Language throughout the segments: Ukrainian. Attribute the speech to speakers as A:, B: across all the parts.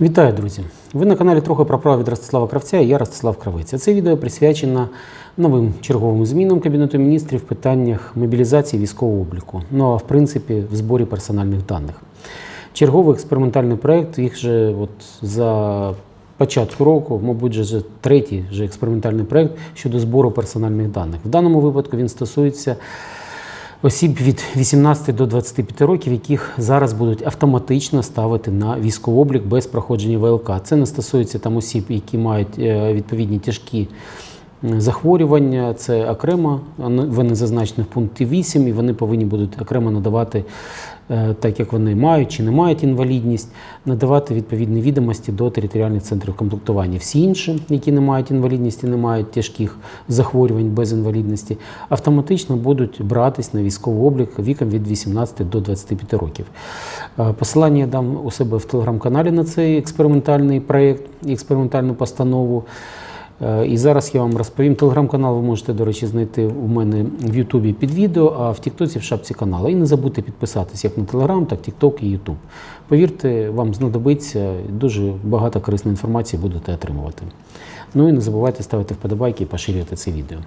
A: Вітаю, друзі! Ви на каналі трохи про право від Ростислава Кравця і я Ростислав Кравець. Це відео присвячено новим черговим змінам Кабінету міністрів в питаннях мобілізації військового обліку. Ну а в принципі в зборі персональних даних. Черговий експериментальний проєкт, їх же от за початку року, мабуть, вже третій вже експериментальний проєкт щодо збору персональних даних. В даному випадку він стосується осіб від 18 до 25 років, яких зараз будуть автоматично ставити на військовий облік без проходження ВЛК. Це не стосується там осіб, які мають е, відповідні тяжкі захворювання. Це окремо, вони зазначені в пункті 8, і вони повинні будуть окремо надавати, е, так як вони мають чи не мають інвалідність, надавати відповідні відомості до територіальних центрів комплектування. Всі інші, які не мають інвалідності, не мають тяжких захворювань без інвалідності, автоматично будуть братись на військовий облік віком від 18 до 25 років. Е, Посилання я дам у себе в телеграм-каналі на цей експериментальний проєкт експериментальну постанову. Е, І зараз я вам розповім. Телеграм-канал ви можете, до речі, знайти у мене в Ютубі під відео, а в Тіктоці в шапці каналу. І не забудьте підписатись як на Телеграм, так Тікток і Ютуб. Повірте, вам знадобиться дуже багато корисної інформації будете отримувати. Ну і не забувайте ставити вподобайки і поширювати це відео.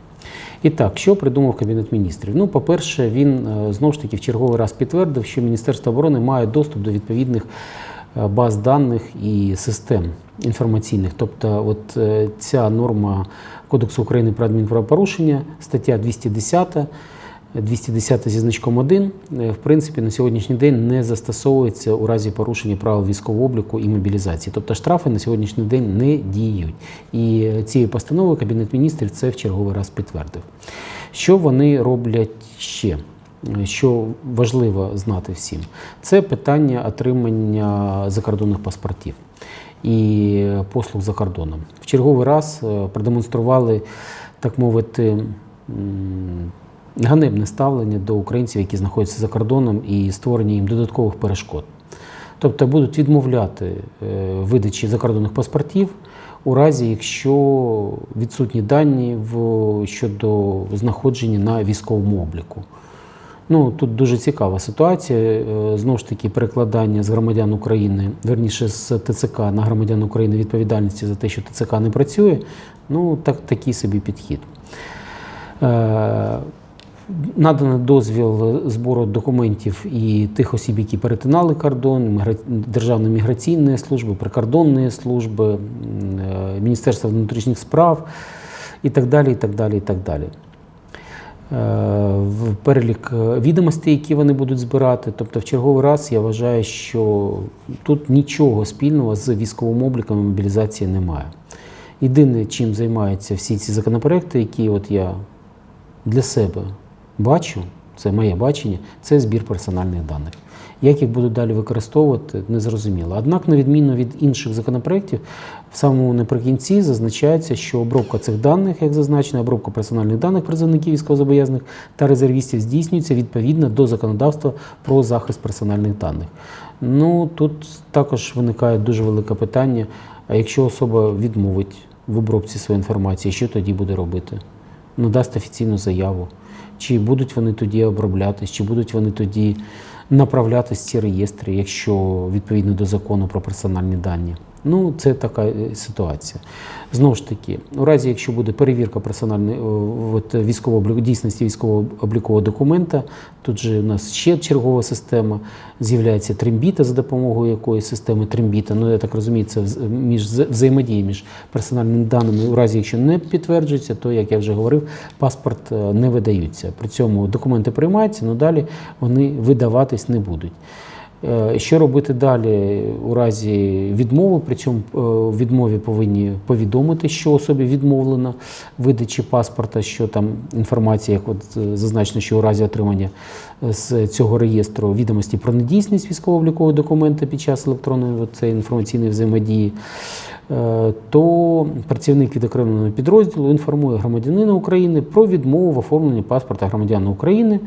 A: І так, що придумав Кабінет міністрів? Ну, по-перше, він е, знову ж таки в черговий раз підтвердив, що Міністерство оборони має доступ до відповідних баз даних і систем інформаційних. Тобто, от е, ця норма Кодексу України про адмінправопорушення, стаття 210. 210 зі значком 1, е, в принципі, на сьогоднішній день не застосовується у разі порушення правил військового обліку і мобілізації. Тобто штрафи на сьогоднішній день не діють. І е, цією постановою Кабінет міністрів це в черговий раз підтвердив. Що вони роблять ще? Що важливо знати всім, це питання отримання закордонних паспортів і послуг за кордоном. В черговий раз е, продемонстрували, так мовити, ганебне ставлення до українців, які знаходяться за кордоном, і створення їм додаткових перешкод. Тобто будуть відмовляти е, видачі закордонних паспортів у разі, якщо відсутні дані щодо знаходження на військовому обліку. Ну тут дуже цікава ситуація. Е, Знову ж таки, перекладання з громадян України, верніше з ТЦК на громадян України відповідальності за те, що ТЦК не працює. Ну так такий собі підхід. Е, Надано дозвіл збору документів і тих осіб, які перетинали кордон, Державної міграційної служби, прикордонної служби, е, Міністерства внутрішніх справ і так далі. і так далі, і так далі. Е, в перелік е, відомостей, які вони будуть збирати. Тобто, в черговий раз я вважаю, що тут нічого спільного з військовим обліком і мобілізації немає. Єдине, чим займаються всі ці законопроекти, які от я для себе бачу, це моє бачення, це збір персональних даних. Як їх будуть далі використовувати, не зрозуміло. Однак, на відміну від інших законопроєктів, в самому наприкінці зазначається, що обробка цих даних, як зазначено, обробка персональних даних призовників військовозобов'язаних та резервістів здійснюється відповідно до законодавства про захист персональних даних. Ну тут також виникає дуже велике питання: а якщо особа відмовить в обробці своєї інформації, що тоді буде робити? Надасть офіційну заяву. Чи будуть вони тоді оброблятись, чи будуть вони тоді направлятись ці реєстри, якщо відповідно до закону про персональні дані. Ну, це така е, ситуація. Знову ж таки, у разі, якщо буде перевірка персональної о, от, військового обліку, дійсності військового облікового документа, тут же у нас ще чергова система, з'являється трембіта за допомогою якоїсь системи трембіта. Ну, я так розумію, це між вза- взаємодія між персональними даними. У разі, якщо не підтверджується, то, як я вже говорив, паспорт е, не видаються. При цьому документи приймаються, але далі вони видаватись не будуть. Е, Що робити далі у разі відмови? При цьому е, відмові повинні повідомити, що особі відмовлено видачі паспорта, що там інформація, як от е, зазначено, що у разі отримання з цього реєстру відомості про недійсність військово-облікового документа під час електронної цієї інформаційної взаємодії. То працівник відокремленого підрозділу інформує громадянина України про відмову в оформленні паспорта громадянина України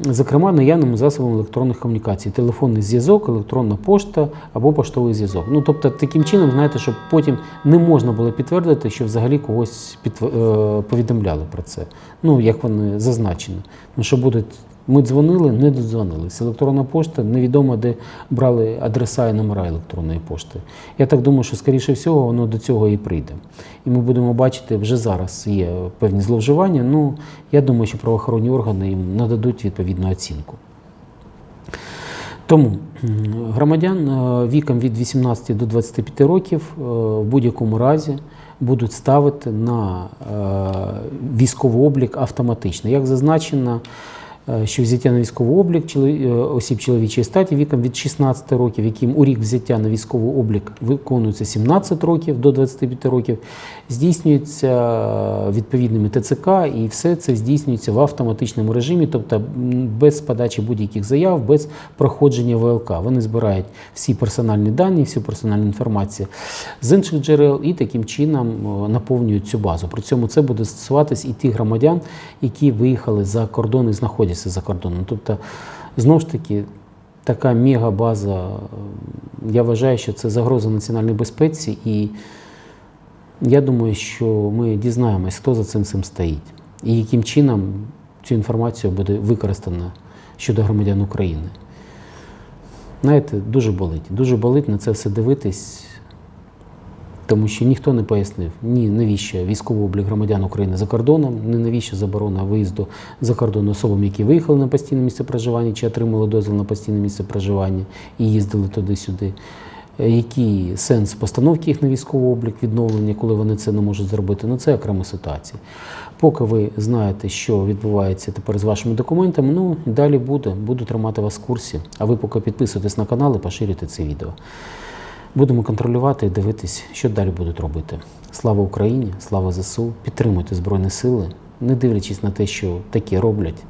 A: зокрема наявними засобами електронних комунікацій, телефонний зв'язок, електронна пошта або поштовий зв'язок. Ну тобто, таким чином, знаєте, щоб потім не можна було підтвердити, що взагалі когось е, повідомляли про це. Ну як вони зазначені. Ну що будуть Ми дзвонили, не додзвонились. Електронна пошта невідомо, де брали адреса і номера електронної пошти. Я так думаю, що скоріше всього воно до цього і прийде. І ми будемо бачити, вже зараз є певні зловживання. Ну я думаю, що правоохоронні органи їм нададуть відповідну оцінку. Тому громадян е, віком від 18 до 25 років е, в будь-якому разі будуть ставити на е, військовий облік автоматично. Як зазначено, що взяття на військовий облік е, осіб чоловічої статі віком від 16 років, яким у рік взяття на військовий облік виконується 17 років до 25 років, здійснюється е, відповідними ТЦК, і все це здійснюється в автоматичному режимі, тобто без подачі будь-яких заяв, без проходження ВЛК. Вони збирають всі персональні дані, всю персональну інформацію з інших джерел і таким чином е, наповнюють цю базу. При цьому це буде стосуватись і тих громадян, які виїхали за кордон і знаходяться за кордоном. Тобто, знову ж таки, така мегабаза, я вважаю, що це загроза національній безпеці, і я думаю, що ми дізнаємось, хто за цим цим стоїть, і яким чином цю інформацію буде використана щодо громадян України. Знаєте, дуже болить. Дуже болить на це все дивитись, тому що ніхто не пояснив ні, навіщо військовий облік громадян України за кордоном, ні навіщо заборона виїзду за кордон особам, які виїхали на постійне місце проживання чи отримали дозвіл на постійне місце проживання і їздили туди-сюди. Е, Який сенс постановки їх на військовий облік відновлення, коли вони це не можуть зробити? Ну це окрема ситуація. Поки ви знаєте, що відбувається тепер з вашими документами, ну далі буде. Буду тримати вас в курсі. А ви поки підписуйтесь на канал і поширюйте це відео. Будемо контролювати і дивитись, що далі будуть робити. Слава Україні, слава ЗСУ, підтримуйте Збройні Сили, не дивлячись на те, що такі роблять,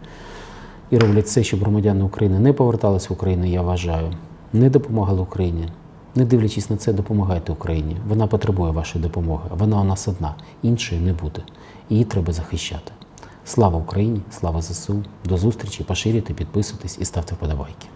A: і роблять все, щоб громадяни України не повертались в Україну, я вважаю, не допомагали Україні. Не дивлячись на це, допомагайте Україні. Вона потребує вашої допомоги. Вона у нас одна, іншої не буде. Її треба захищати. Слава Україні, слава ЗСУ. До зустрічі, поширюйте, підписуйтесь і ставте вподобайки.